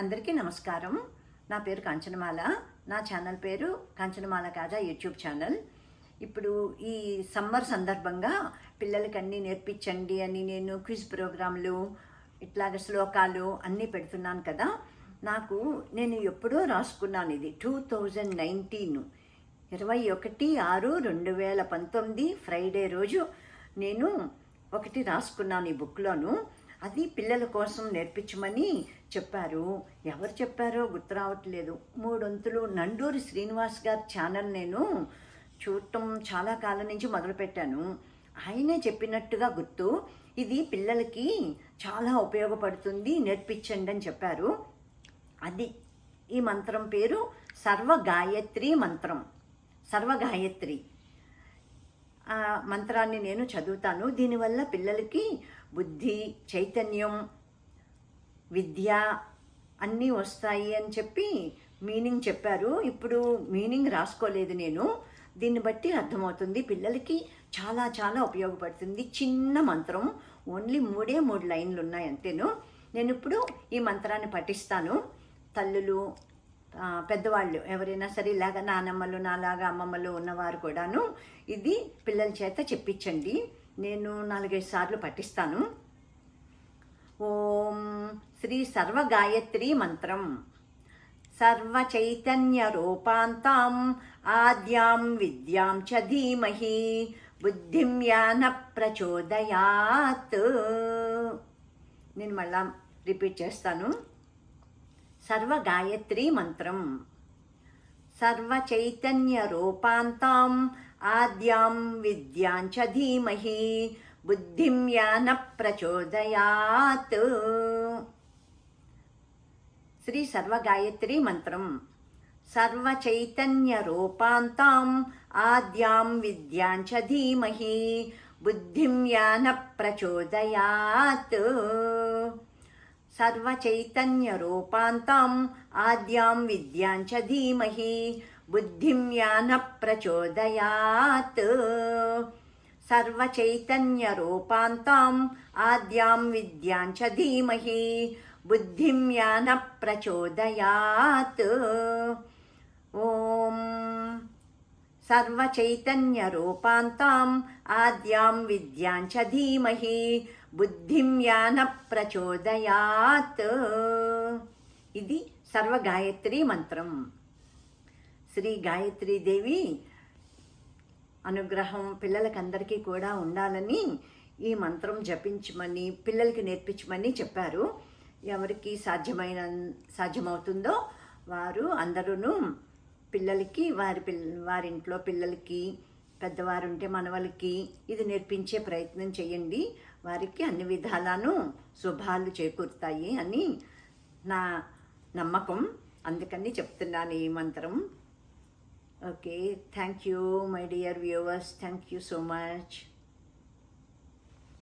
అందరికీ నమస్కారం. నా పేరు కాంచనమాల. నా ఛానల్ పేరు కాంచనమాల కాజా యూట్యూబ్ ఛానల్. ఇప్పుడు ఈ సమ్మర్ సందర్భంగా పిల్లలకి అన్నీ నేర్పించండి అని నేను క్విజ్ ప్రోగ్రాంలు ఇట్లాగ శ్లోకాలు అన్నీ పెడుతున్నాను కదా. నాకు నేను ఎప్పుడో రాసుకున్నాను ఇది. టూ థౌజండ్ నైన్టీన్ ఇరవై ఒకటి ఆరు రెండు వేల పంతొమ్మిది ఫ్రైడే రోజు నేను ఒకటి రాసుకున్నాను ఈ బుక్లోను. అది పిల్లల కోసం నేర్పించమని చెప్పారు. ఎవరు చెప్పారో గుర్తు రావట్లేదు మూడొంతులు నండూరి శ్రీనివాస్ గారి ఛానల్ నేను చూడటం చాలా కాలం నుంచి మొదలుపెట్టాను. ఆయనే చెప్పినట్టుగా గుర్తు ఇది పిల్లలకి చాలా ఉపయోగపడుతుంది నేర్పించండి అని చెప్పారు. అది ఈ మంత్రం పేరు సర్వ గాయత్రి మంత్రం. సర్వ గాయత్రి మంత్రాన్ని నేను చదువుతాను. దీనివల్ల పిల్లలకి బుద్ధి చైతన్యం విద్య అన్నీ వస్తాయి అని చెప్పి మీనింగ్ చెప్పారు. ఇప్పుడు మీనింగ్ రాసుకోలేదు నేను. దీన్ని బట్టి అర్థమవుతుంది. పిల్లలకి చాలా చాలా ఉపయోగపడుతుంది. చిన్న మంత్రం. ఓన్లీ మూడే మూడు లైన్లు ఉన్నాయి అంతేను. నేను ఇప్పుడు ఈ మంత్రాన్ని పఠిస్తాను. తల్లులు పెద్దవాళ్ళు ఎవరైనా సరే ఇలాగ నానమ్మలు నాలాగా అమ్మమ్మలు ఉన్నవారు కూడాను ఇది పిల్లల చేత చెప్పించండి. నేను నాలుగైదు సార్లు పఠిస్తాను. ఓం శ్రీ సర్వ గాయత్రి మంత్రం. సర్వ చైతన్య రూపాంతాం ఆద్యాం విద్యాం చ ధీమహి బుద్ధిం యాన ప్రచోదయాత్. నేను మళ్ళా రిపీట్ చేస్తాను. సర్వగాయత్రీ మంత్రం. సర్వ రూపాంతాం ఆద్యాం విద్యాం చ ధీమహి బుద్ధిం యాన ప్రచోదయాత్. శ్రీ సర్వగాయత్రి మంత్రం. సర్వ రూపాంతాం ఆద్యాం విద్యాం చ ధీమహి బుద్ధిం యాన ప్రచోదయాత్. సర్వచైతన్యరూపాంతాం ఆద్యాం విద్యాం చ ధీమహి. బుద్ధిం యాన ప్రచోదయాత్. సర్వచైతన్యరూపాంతాం ఆద్యాం విద్యాం చ ధీమహి. బుద్ధిం యాన సర్వచైతన్య ఓం సర్వచైతన్యరూపాంతాం ఆద్యాం విద్యాం ధీమహి బుద్ధిం యాన ప్రచోదయాత్ ఇది సర్వ గాయత్రి మంత్రం శ్రీ గాయత్రీ దేవి అనుగ్రహం పిల్లలకందరికీ కూడా ఉండాలని ఈ మంత్రం జపించమని పిల్లలకి నేర్పించమని చెప్పారు. ఎవరికి సాధ్యమైన సాధ్యమవుతుందో వారు అందరూ పిల్లలకి వారి పిల్ల వారింట్లో పిల్లలకి పెద్దవారు ఉంటే మనవలకి ఇది నేర్పించే ప్రయత్నం చేయండి వారికి అన్ని విధాలను శుభాలు చేకూరుతాయి అని నా నమ్మకం. అందుకని చెప్తున్నాను ఈ మంత్రం. Okay thank you my dear viewers. Thank you so much.